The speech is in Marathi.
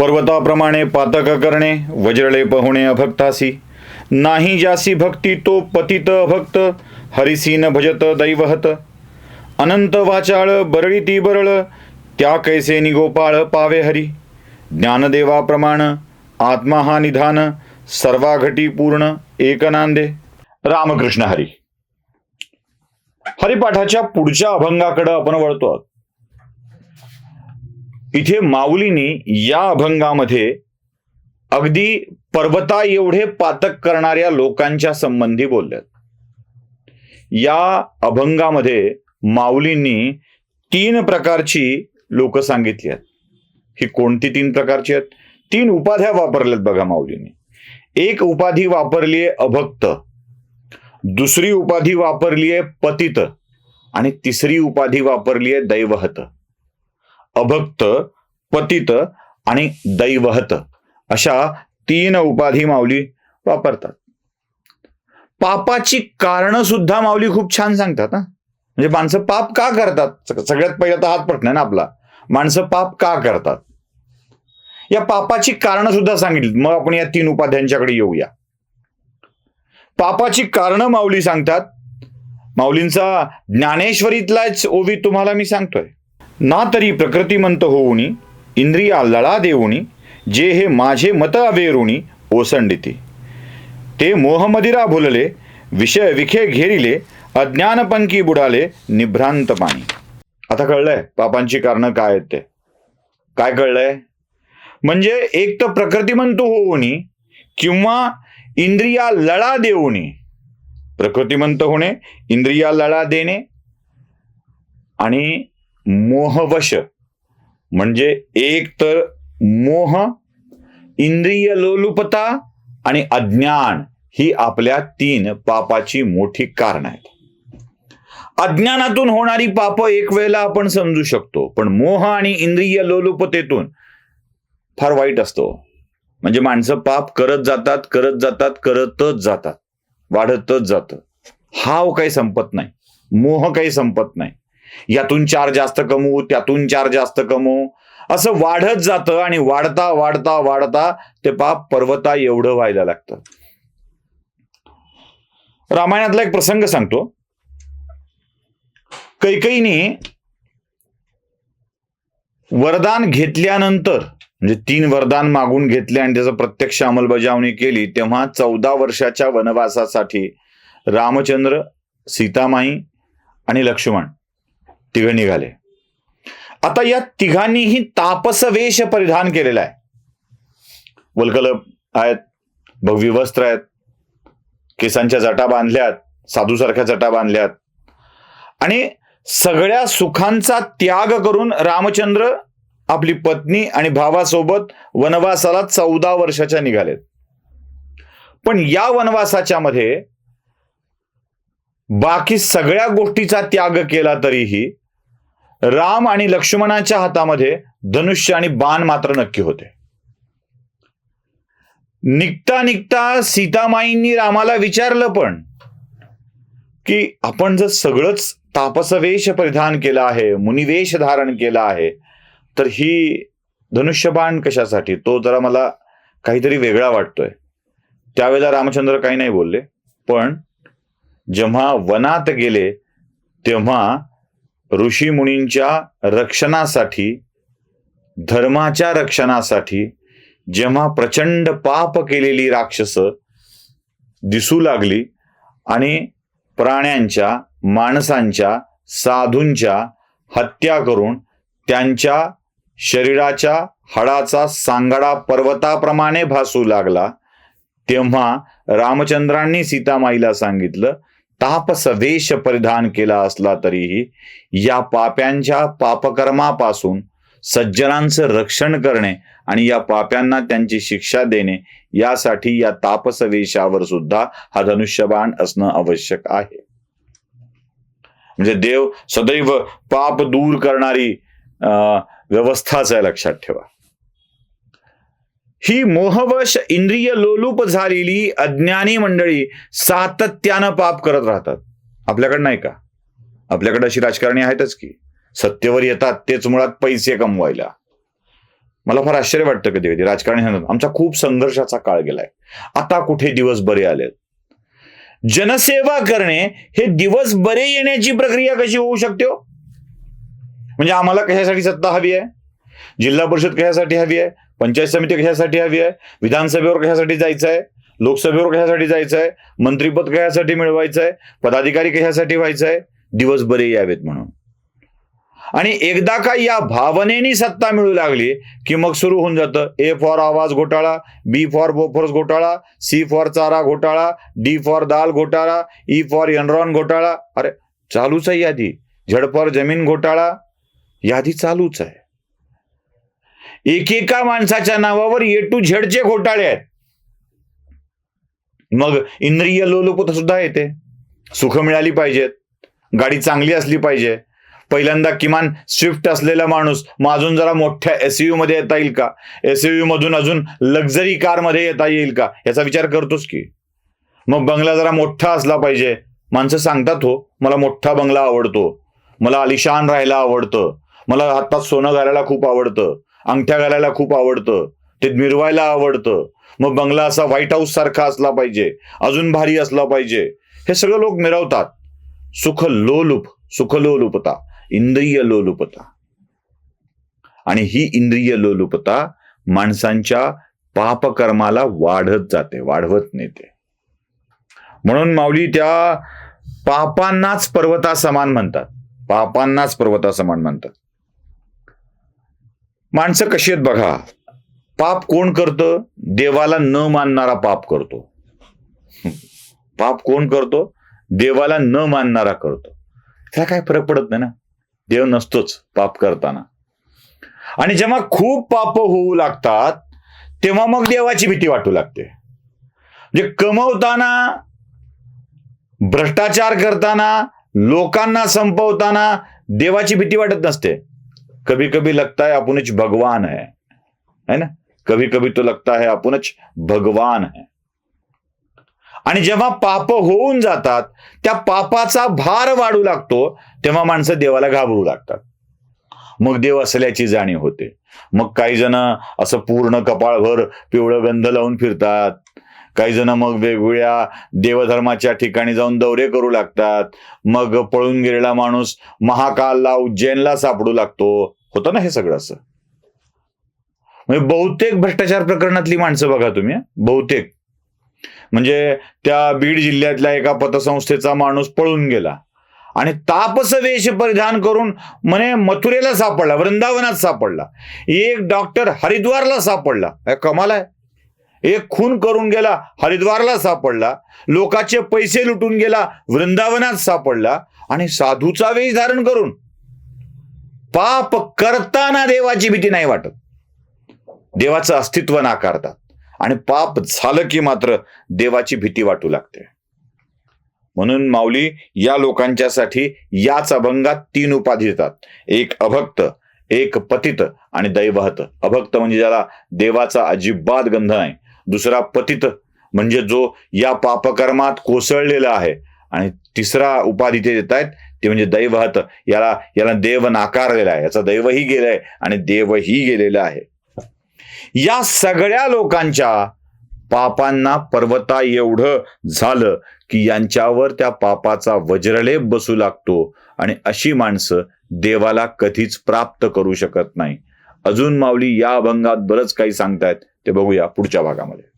पर्वताप्रमाणे पातक करणे वज्रले पहुणे अभक्तासी. नाही जासी भक्ती तो पतित अभक्त हरिसीन भजत दैवहत. अनंत वाचाळ बरळी ती बरळ त्या कैसे निगोपाळ पावे हरी. ज्ञानदेवाप्रमाण आत्मा हा निधान सर्वाघटी पूर्ण एकनांदे. रामकृष्ण हरी. हरिपाठाच्या पुढच्या अभंगाकडे आपण वळतो आहोत. इथे माऊलीनी या अभंगामध्ये अगदी पर्वता एवढे पातक करणाऱ्या लोकांच्या संबंधी बोलल्यात या अभंगामध्ये माऊलींनी तीन प्रकारची लोक सांगितली आहेत. ही कोणती तीन प्रकारची आहेत? तीन उपाध्या वापरल्यात बघा माऊलींनी. एक उपाधी वापरली आहे अभक्त दुसरी उपाधी वापरली आहे पतित आणि तिसरी उपाधी वापरली आहे दैवहत. अभक्त पतित आणि दैवहत अशा तीन उपाधी माऊली वापरतात. पापाची कारण सुद्धा माऊली खूप छान सांगतात ना म्हणजे माणसं पाप का करतात? सगळ्यात पहिला तर हात प्रश्न आहे ना आपला. माणसं पाप का करतात? या पापाची कारण सुद्धा सांगितली मग आपण या तीन उपाध्यांच्याकडे येऊया. पापाची कारण माऊली सांगतात. माऊलींचा ज्ञानेश्वरीतलाच ओवी तुम्हाला मी सांगतोय. ना तरी प्रकृतिमंत होऊनी इंद्रिया लळा देऊनी जे हे माझे मत अवेरुणी ओसंडिती. ते मोहमदिरा भुलले विषय विखे घेरिले अज्ञानपंकी बुडाले निभ्रांत पाणी आता कळलंय पापांची कारणं काय आहेत ते. काय कळलंय? म्हणजे एक तर प्रकृतिमंत होऊनी किंवा इंद्रिया लळा देऊनी प्रकृतिमंत होणे इंद्रिया लळा देणे आणि मोहवश. म्हणजे एक तर मोह इंद्रिय लोलुपता आणि अज्ञान ही आपल्या तीन पापाची मोठी कारण आहेत. अज्ञानातून होणारी पाप एक वेळेला आपण समजू शकतो पण मोह आणि इंद्रिय लोलुपतेतून फार वाईट असतो. म्हणजे माणसं पाप करत जातात करत जातात करतच जातात वाढतच जात. हाव काही संपत नाही मोह काही संपत नाही. यातून चार जास्त कमवू त्यातून चार जास्त कमवू. असं वाढत जातं आणि वाढता वाढता वाढता ते पाप पर्वता एवढं व्हायला लागतं. रामायणातला एक प्रसंग सांगतो. कैकईने वरदान घेतल्यानंतर म्हणजे तीन वरदान मागून घेतले आणि त्याचं प्रत्यक्ष अंमलबजावणी केली तेव्हा चौदा वर्षाच्या वनवासासाठी रामचंद्र सीतामाई आणि लक्ष्मण तिघं निघाले. आता या तिघांनीही तापसवेश परिधान केलेला आहे. वलकल आहेत भगवी वस्त्र आहेत केसांच्या जटा बांधल्यात साधूसारख्या जटा बांधल्यात. आणि सगळ्या सुखांचा त्याग करून रामचंद्र आपली पत्नी आणि भावासोबत वनवासाला चौदा वर्षाच्या निघालेत. पण या वनवासाच्या मध्ये बाकी सगळ्या गोष्टीचा त्याग केला तरीही राम आणि लक्ष्मणाच्या हातामध्ये धनुष्य आणि बाण मात्र नक्की होते. निघता निघता सीतामाईंनी रामाला विचारलं पण की आपण जर सगळंच तापसवेश परिधान केला आहे मुनिवेश धारण केला आहे तर ही धनुष्यबाण कशासाठी? तो जरा मला काहीतरी वेगळा वाटतोय. त्यावेळेला रामचंद्र काही नाही बोलले पण जेव्हा वनात गेले तेव्हा ऋषी मुनींच्या रक्षणासाठी धर्माच्या रक्षणासाठी जेव्हा प्रचंड पाप केलेली राक्षस दिसू लागली आणि प्राण्यांच्या माणसांच्या साधूंच्या हत्या करून त्यांच्या शरीराच्या हाडाचा सांगाडा पर्वताप्रमाणे भासू लागला तेव्हा रामचंद्रांनी सीतामाईला सांगितलं तापसवेश परिधान केला असला तरीही या पाप्यांच्या पापकर्मापासून सज्जनांचं रक्षण करणे आणि या पाप्यांना त्यांची शिक्षा देणे यासाठी या तापसवेशावर सुद्धा हा धनुष्यबाण असणं आवश्यक आहे. म्हणजे देव सदैव पाप दूर करणारी अं, व्यवस्थाच आहे लक्षात ठेवा. ही मोहवश इंद्रिय लोलूप झालेली अज्ञानी मंडळी सातत्यानं पाप करत राहतात. आपल्याकडे नाही का? आपल्याकडे अशी राजकारणी आहेतच की. सत्तेवर येतात तेच मुळात पैसे कमवायला. मला फार आश्चर्य वाटतं कधी कधी राजकारणी आमचा खूप संघर्षाचा काळ गेलाय. आता कुठे दिवस बरे आलेत? जनसेवा करणे हे दिवस बरे येण्याची प्रक्रिया कशी होऊ शकते हो? म्हणजे आम्हाला कशासाठी सत्ता हवी आहे? जिल्हा परिषद कशासाठी हवी आहे? पंचायत समिती कशासाठी हवी आहे? विधानसभेवर कशासाठी जायचं आहे? लोकसभेवर कशासाठी जायचं आहे? मंत्रीपद कशासाठी मिळवायचं आहे? पदाधिकारी कशासाठी व्हायचं आहे? दिवस बरे यावेत म्हणून. आणि एकदा का या भावनेनी सत्ता मिळू लागली की मग सुरू होऊन जातं. ए फॉर आवाज घोटाळा बी फॉर बोफोर्स घोटाळा सी फॉर चारा घोटाळा डी फॉर दाल घोटाळा ई फॉर एनरॉन घोटाळा. अरे चालूच आहे यादी. झड फॉर जमीन घोटाळा. यादी चालूच आहे. एकेका माणसाच्या नावावर ए टू झेडचे घोटाळे आहेत. मग इंद्रिय लोलोपत सुद्धा येते. सुख मिळाली पाहिजेत गाडी चांगली असली पाहिजे. पहिल्यांदा किमान स्विफ्ट असलेला माणूस मग अजून जरा मोठ्या एसयू मध्ये येता येईल का? एसयू मधून अजून लक्झरी कारमध्ये येता येईल का? याचा विचार करतोस की. मग बंगला जरा मोठा असला पाहिजे. माणसं सांगतात हो मला मोठा बंगला आवडतो. मला आलिशान राहायला आवडतं. मला हातात सोनं घालायला खूप आवडतं. अंगठ्या घालायला खूप आवडतं. ते मिरवायला आवडतं. मग बंगला असा व्हाईट हाऊस सारखा असला पाहिजे. अजून भारी असला पाहिजे. हे सगळं लोक मिरवतात. सुख लोलुप सुख लोलुपता इंद्रिय लोलुपता आणि ही इंद्रिय लोलुपता माणसांच्या पापकर्माला वाढत जाते वाढवत नेते. म्हणून माऊली त्या पापांनाच पर्वता समान म्हणतात. पापांनाच पर्वता समान म्हणतात. माणसं कशी आहेत बघा. पाप कोण करतं? देवाला न मानणारा पाप करतो. पाप कोण करतो? देवाला न मानणारा करतो. त्याला काय फरक पडत नाही ना? देव नसतोच पाप करताना. आणि जेव्हा खूप पाप होऊ लागतात तेव्हा मग देवाची भीती वाटू लागते. म्हणजे कमवताना भ्रष्टाचार करताना लोकांना संपवताना देवाची भीती वाटत नसते. कभी कभी लगता है अपुनच भगवान है है ना? कभी कभी तो लगता है अपुनच भगवान है। आणि जेव्हा पाप होऊन जातात त्या पापाचा भार वाढू लागतो तेव्हा माणसं देवाला घाबरू लागतात. मग देव असल्याची जाणीव होते. मग काही जण असं पूर्ण कपाळभर पिवळं गंध लावून फिरतात. काही जण मग वेगवेगळ्या देवधर्माच्या ठिकाणी जाऊन दौरे करू लागतात. मग पळून गेलेला माणूस महाकालला उज्जैनला सापडू लागतो. होतं ना हे सगळं असं? म्हणजे बहुतेक भ्रष्टाचार प्रकरणातली माणसं बघा तुम्ही बहुतेक. म्हणजे त्या बीड जिल्ह्यातल्या एका पतसंस्थेचा माणूस पळून गेला. आणि तापस वेश परिधान करून म्हणे मथुरेला सापडला वृंदावनात सापडला. एक डॉक्टर हरिद्वारला सापडला. कमाल आहे. एक खून करून गेला हरिद्वारला सापडला लोकांचे पैसे लुटून गेला वृंदावनात सापडला आणि साधूचा वेश धारण करून पाप करताना देवाची भीती नाही वाटत. देवाचं अस्तित्व नाकारतात आणि पाप झालं की मात्र देवाची भीती वाटू लागते. म्हणून माऊली या लोकांच्यासाठी याच अभंगात तीन उपाधी देतात. एक अभक्त एक पतित आणि दैवहत. अभक्त म्हणजे ज्याला देवाचा अजिबात गंध नाही. दुसरा पतित म्हणजे जो या पापकर्मात कोसळलेला आहे. आणि तिसरा उपाधी ते देत आहेत ते म्हणजे दैवहत. याला याला देव नाकारलेला आहे. याचा दैवही गेलाय आणि देवही गेलेला आहे. या सगळ्या लोकांच्या पापांना पर्वता एवढं झालं की यांच्यावर त्या पापाचा वज्रलेप बसू लागतो आणि अशी माणसं देवाला कधीच प्राप्त करू शकत नाही. अजून माऊली या अभंगात बरंच काही सांगतायत. ते बघूया पुढच्या भागामध्ये.